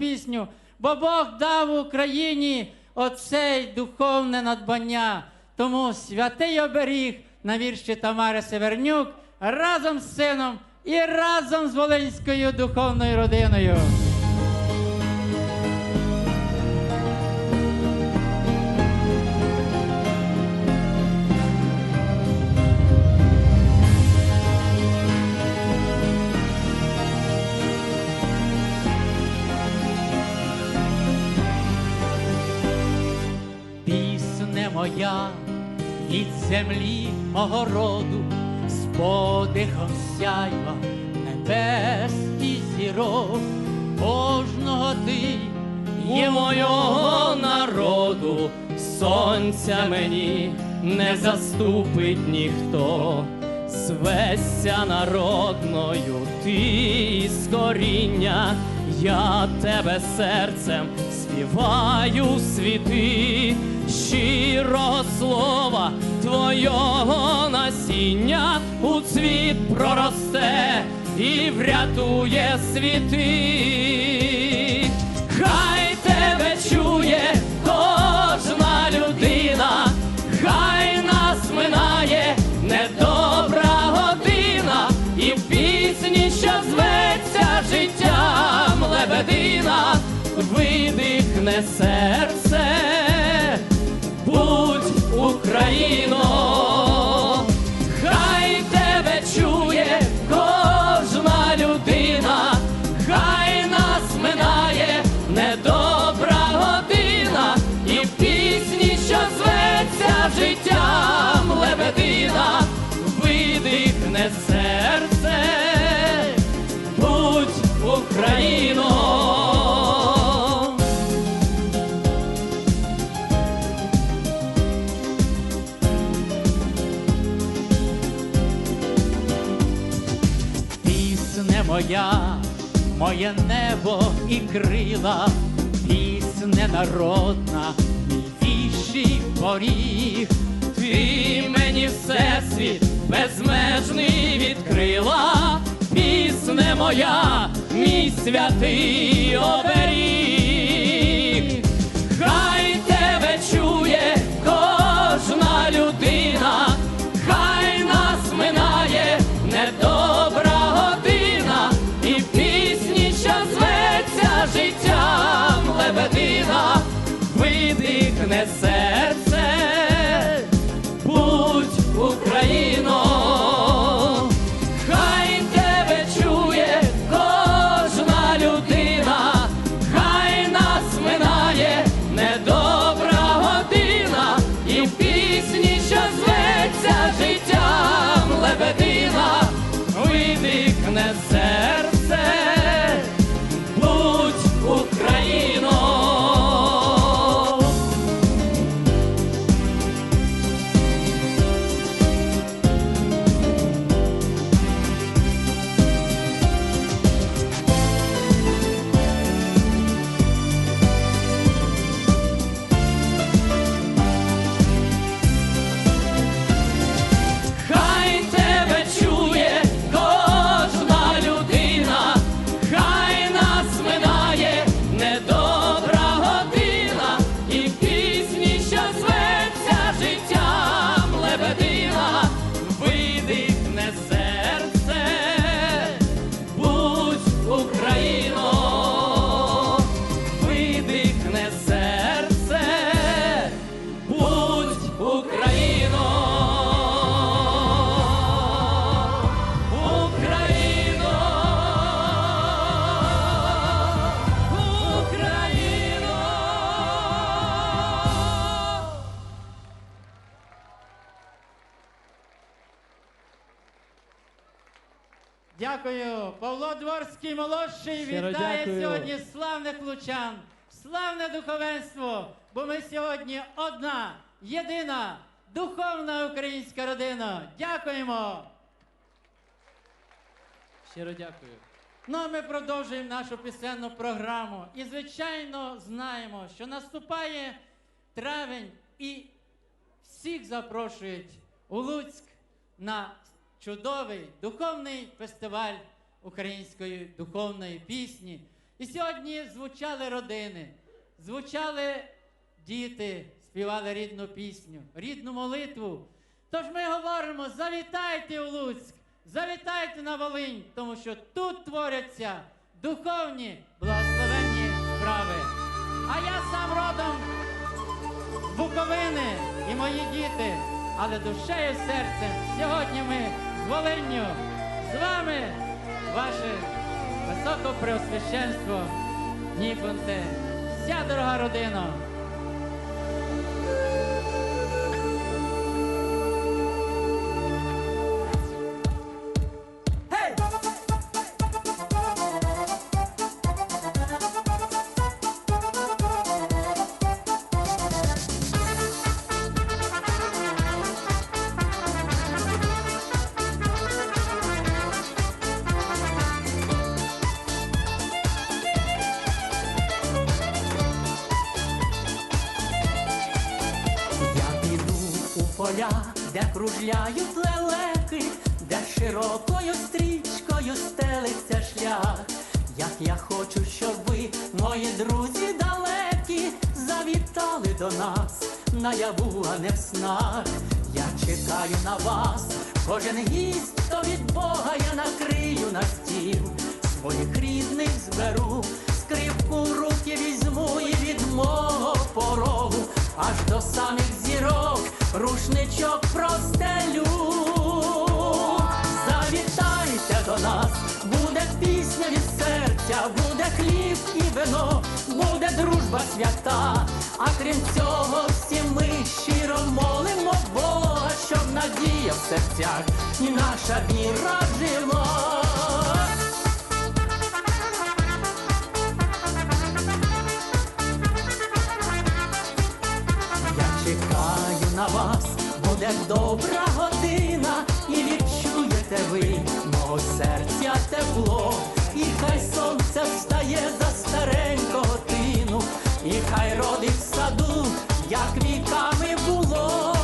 пісню, бо Бог дав Україні оцей духовне надбання. Тому святий оберіг на вірші Тамари Севернюк разом з сином і разом з Волинською духовною родиною. Землі мого роду, з подихом сяйва небес і зірок, кожного ти Є мого народу, сонця мені не заступить ніхто. Звесься народною, ти з коріння, я тебе серцем співаю світи, щирого слова твого насіння у цвіт проросте і врятує світи. Хай тебе чує кожна людина, хай нас минає недобра година, і в пісні, що зветься життям лебедина, видихне серце, будь Україно, небо і крила, пісне народна, мій віщий поріг. Ти мені всесвіт безмежний відкрила, пісне моя, мій святий оберіг. Видихне серце, будь Україно, хай тебе чує кожна людина, хай нас минає недобра година, і в пісні, що зветься життям лебедина, серце, Павло молодший вітає дякую. сьогодні славних лучан, славне духовенство, бо ми сьогодні одна, єдина, духовна українська родина. Дякуємо. Щиро дякую. Ну, а ми продовжуємо нашу пісенну програму. І, звичайно, знаємо, що наступає травень і всіх запрошують у Луцьк на чудовий духовний фестиваль української духовної пісні. І сьогодні звучали родини, звучали діти, співали рідну пісню, рідну молитву. Тож ми говоримо: завітайте у Луцьк, завітайте на Волинь, тому що тут творяться духовні благословенні справи. А я сам родом з Буковини і мої діти, але душею серцем сьогодні ми з Волинню, з вами, ваше високопреосвященство Ніконте, вся дорога родина. Кружляють лелеки, де широкою стрічкою стелиться шлях. Як я хочу, щоб ви, мої друзі далекі, завітали до нас наяву, а не в снах. Я чекаю на вас, кожен гість, хто від Бога я накрию на стіл, своїх рідних зберу, скрипку руки візьму і від мого порогу, аж до самих зірок, рушничок простелю. Завітайте до нас, буде пісня від серця, буде хліб і вино, буде дружба свята. А крім цього, всі ми щиро молимо Бога, щоб надія в серцях і наша віра жила. Добра година, і відчуєте ви мого серця тепло, і хай сонце встає за старенького тину, і хай родить в саду, як віками було.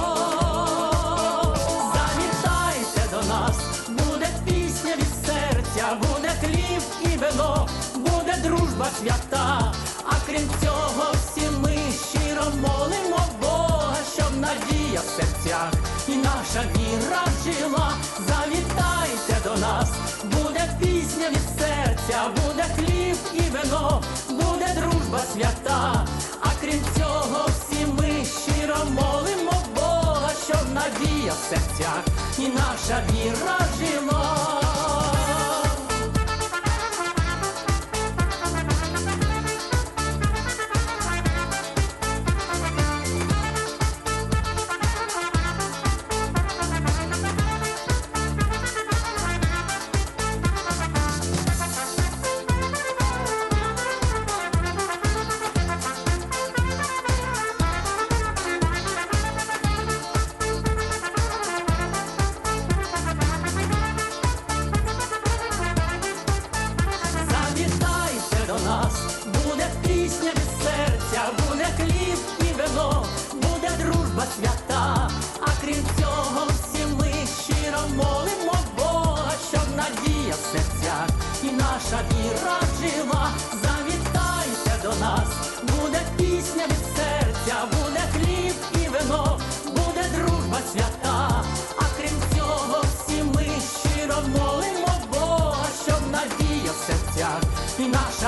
Завітайте до нас, буде пісня від серця, буде хліб і вино, буде дружба свята. А крім цього, надія в серцях і наша віра жила. Завітайте до нас, буде пісня від серця, буде хліб і вино, буде дружба свята. А крім цього, всі ми щиро молимо Бога, щоб надія в серцях і наша віра жила.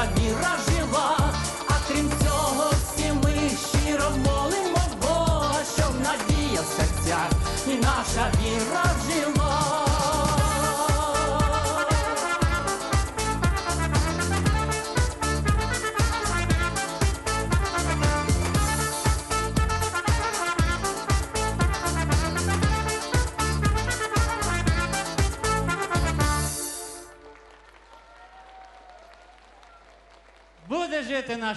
І наша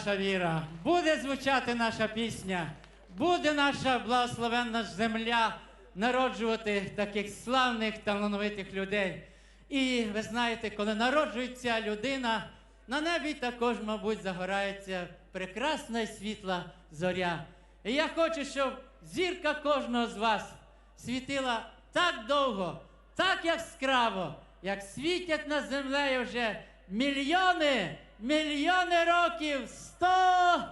наша віра, буде звучати наша пісня, буде наша благословенна земля народжувати таких славних талановитих людей. І ви знаєте, коли народжується людина, на небі також, мабуть, загорається прекрасна і світла зоря. І я хочу, щоб зірка кожного з вас світила так довго, так яскраво, як світять над землею вже мільйони мільйони років сто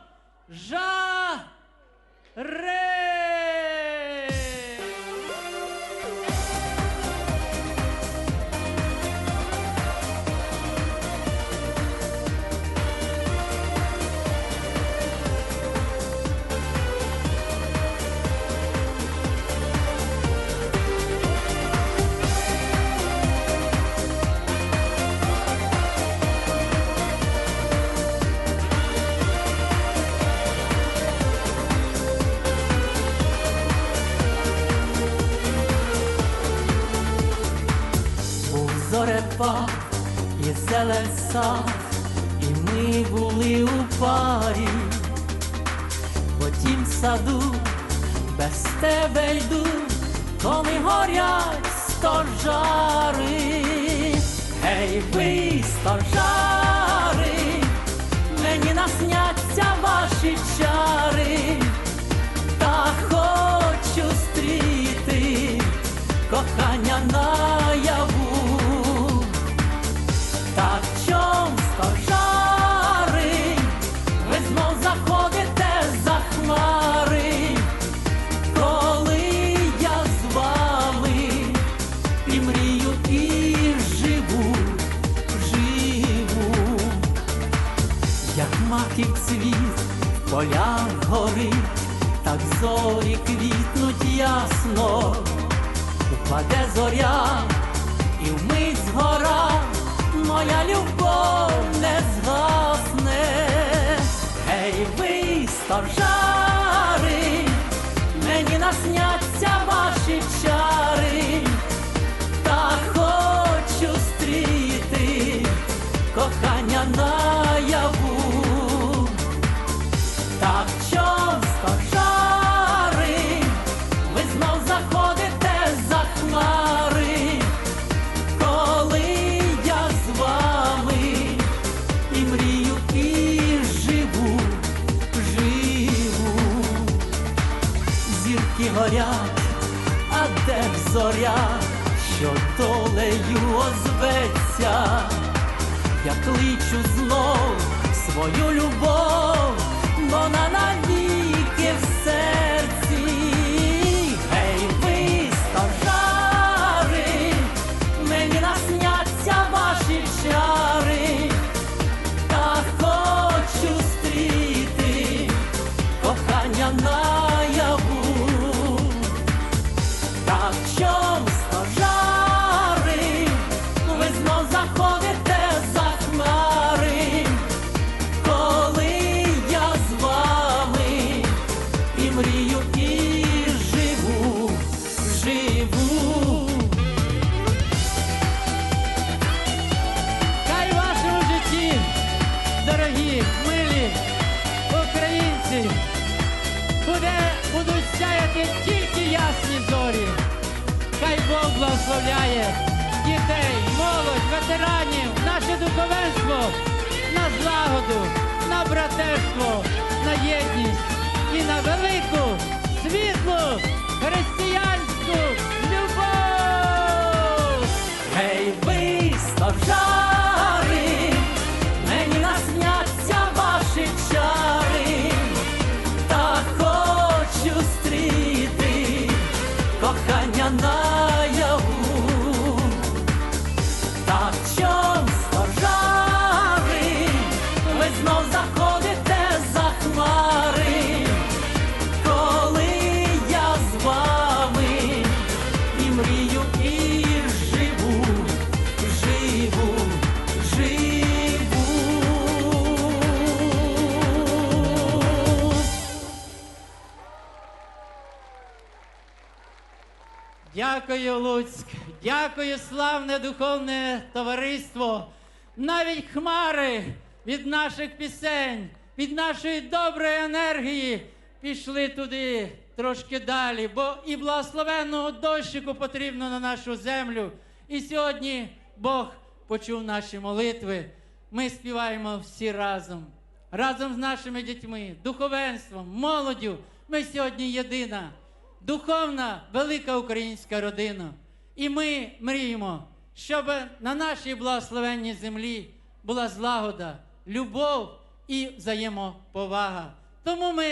жари! borgia зоря, що долею озветься, я кличу знов свою любов, вона на навіть. світу, на братерство, на єдність і на велику світлу християнську. Дякую, Луцьк, дякую, славне духовне товариство. Навіть хмари від наших пісень, від нашої доброї енергії пішли туди трошки далі, бо і благословенного дощику потрібно на нашу землю. І сьогодні Бог почув наші молитви. Ми співаємо всі разом, разом з нашими дітьми, духовенством, молоддю. Ми сьогодні єдина духовна велика українська родина. І ми мріємо, щоб на нашій благословенній землі була злагода, любов і взаємоповага. Тому ми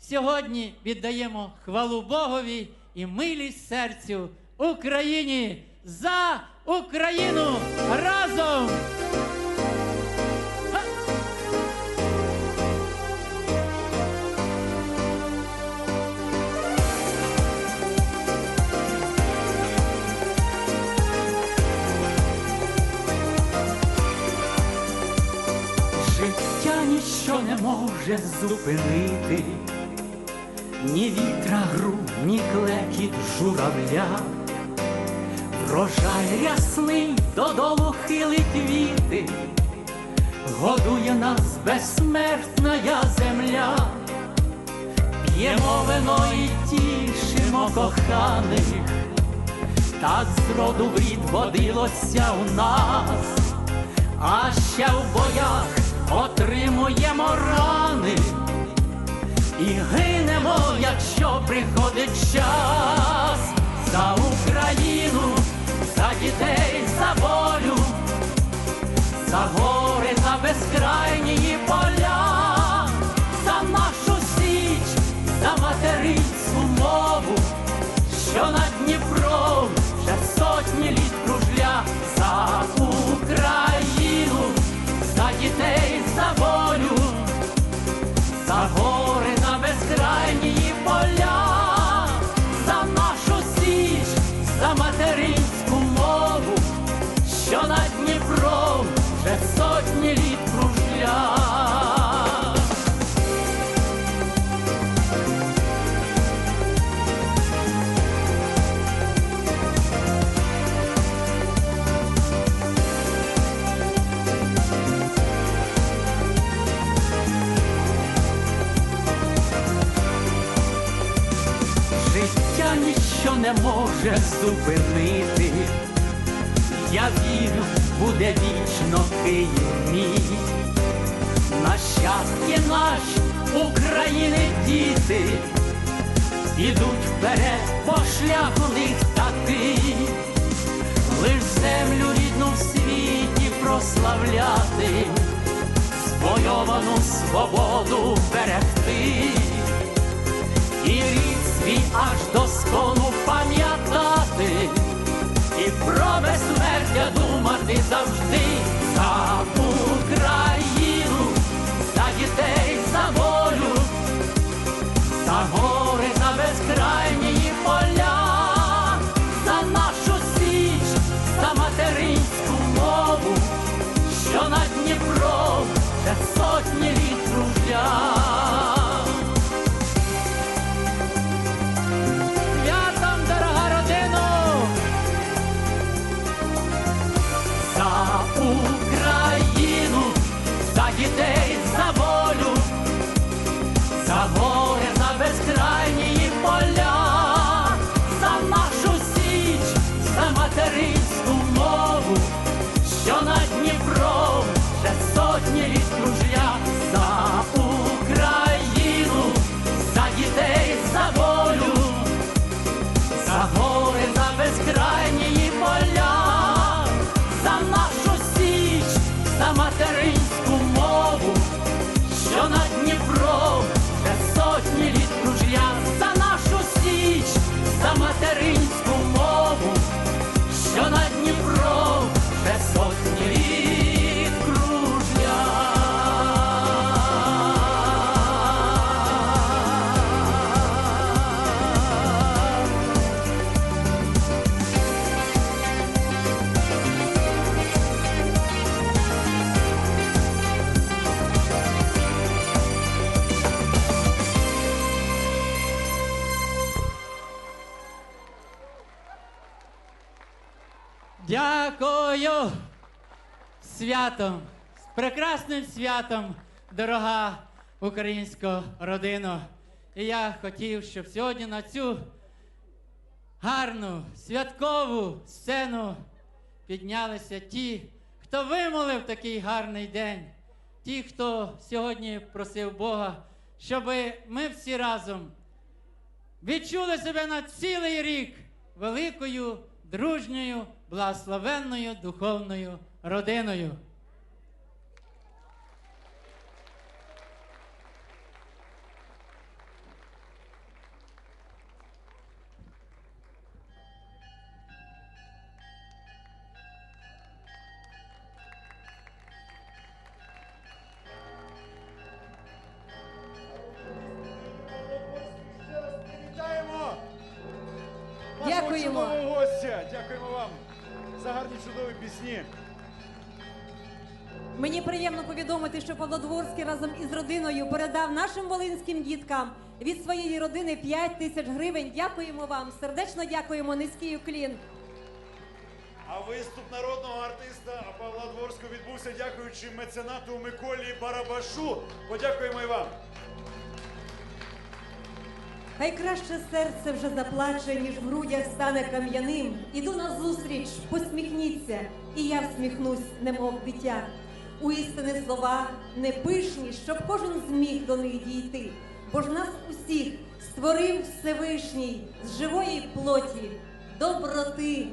сьогодні віддаємо хвалу Богові і милість серцю Україні за Україну разом. Може зупинити, ні вітра гру, ні клекіт журавля. Врожай рясний додолу хилить віти, годує нас безсмертна земля, п'ємо вино і тішимо коханих, так зроду в рід водилося у нас а ще в боях отримуємо рани і гинемо, якщо приходить час. За Україну, за дітей, за волю, за гори, за безкрайні поля, за нашу січ, за материнську мову що над Дніпром вже сотні літ кружля. За Україну, за дітей, за прославляти, Збойовану свободу берегти. І рід свій аж до скону пам'ятати, і про безсмертя думати завжди Дякую! Святом, з прекрасним святом, дорога українська родина. І я хотів, щоб сьогодні на цю гарну святкову сцену піднялися ті, хто вимолив такий гарний день, ті, хто сьогодні просив Бога, щоб ми всі разом відчули себе на цілий рік великою, дружньою, благословенною духовною родиною. Волинським діткам від своєї родини 5 тисяч гривень. Дякуємо вам, сердечно дякуємо, низький уклін. А виступ народного артиста Павла Дворського відбувся дякуючи меценату Миколі Барабашу. Подякуємо і вам. Хай краще серце вже заплаче, ніж в грудях стане кам'яним. Іду на зустріч, посміхніться, і я всміхнусь, немов дитя. У істини слова не пишні, щоб кожен зміг до них дійти. Бо ж нас усіх створив Всевишній з живої плоті, доброти.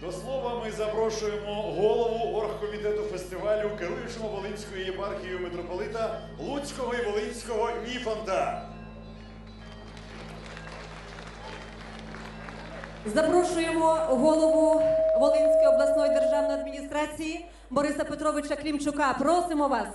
До слова, ми запрошуємо голову оргкомітету фестивалю, керуючого Волинською єпархією митрополита Луцького і Волинського Ніфонта. Запрошуємо голову державної адміністрації Бориса Петровича Клімчука. Просимо вас.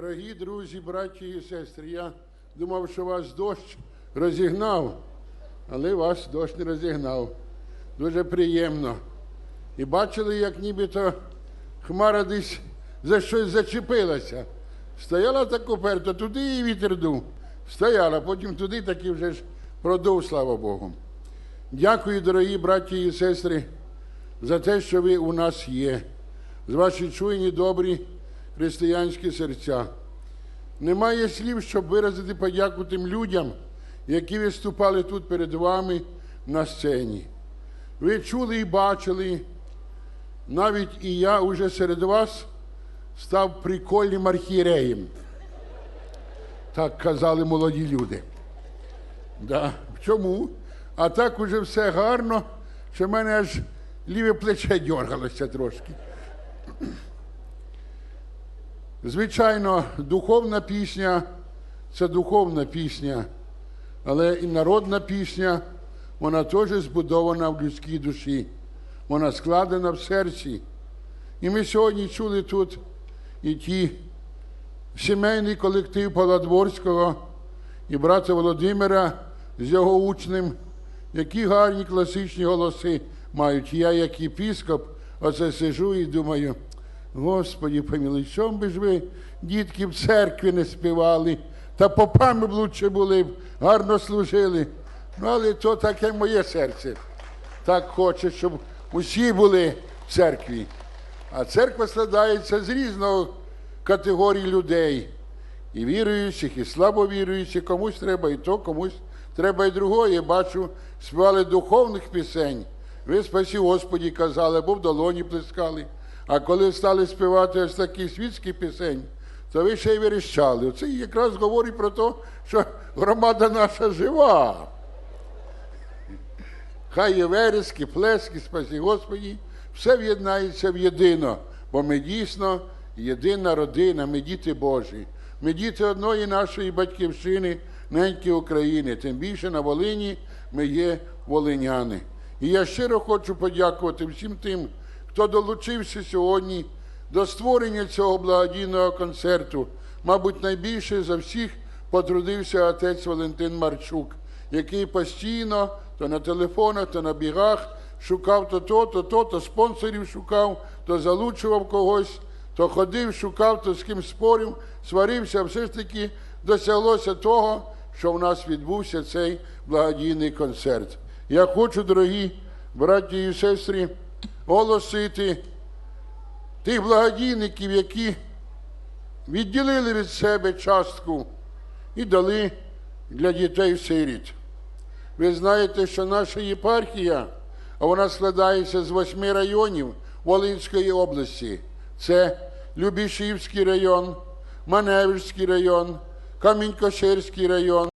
Дорогі друзі, браті і сестри, я думав, що вас дощ розігнав, але вас дощ не розігнав. Дуже приємно. І бачили, як нібито хмара десь за щось зачепилася. Стояла так уперто, туди і вітер дув. Стояла, потім туди таки вже ж продув, слава Богу. Дякую, дорогі браті і сестри, за те, що ви у нас є, за ваші чуйні, добрі християнські серця. Немає слів, щоб виразити подяку тим людям, які виступали тут перед вами на сцені. Ви чули і бачили, навіть і я уже серед вас став прикольним архієреєм. Так казали молоді люди. Да. Чому? А так уже все гарно, що в мене аж ліве плече дергалося трошки. Звичайно, духовна пісня це духовна пісня, але і народна пісня, вона теж збудована в людській душі, вона складена в серці. І ми сьогодні чули тут і ті сімейний колектив Павла і брата Володимира з його учнем, які гарні класичні голоси мають. Я, як єпіскоп, оце сижу і думаю. Господі помилуй, чому би ж ви, дітки, в церкві не співали, та попами б лучше були, б, гарно служили. Ну, але то таке моє серце. Так хоче, щоб усі були в церкві. А церква складається з різного категорій людей. І віруючих, і слабовіруючих, комусь треба і то, комусь треба і другое. Бачу, співали духовних пісень. Ви спасі Господі казали, або в долоні плескали. А коли стали співати ось такі світські пісень, то ви ще й верещали. Це якраз говорить про те, що громада наша жива. Хай є верески, плески, спасі Господі, все в'єднається в єдино, бо ми дійсно єдина родина, ми діти Божі. Ми діти одної нашої батьківщини, неньки України. Тим більше на Волині ми є волиняни. І я щиро хочу подякувати всім тим, хто долучився сьогодні до створення цього благодійного концерту. Мабуть, найбільше за всіх потрудився отець Валентин Марчук, який постійно то на телефонах, то на бігах шукав то то, то то, то спонсорів шукав, то залучував когось, то ходив, шукав, то з ким спорив, сварився, все ж таки досяглося того, що в нас відбувся цей благодійний концерт. Я хочу, дорогі браті і сестри, оголосити тих благодійників, які відділили від себе частку і дали для дітей сиріт. Ви знаєте, що наша єпархія, а вона складається з восьми районів Волинської області. Це Любішівський район, Маневський район, Камінь-Коширський район.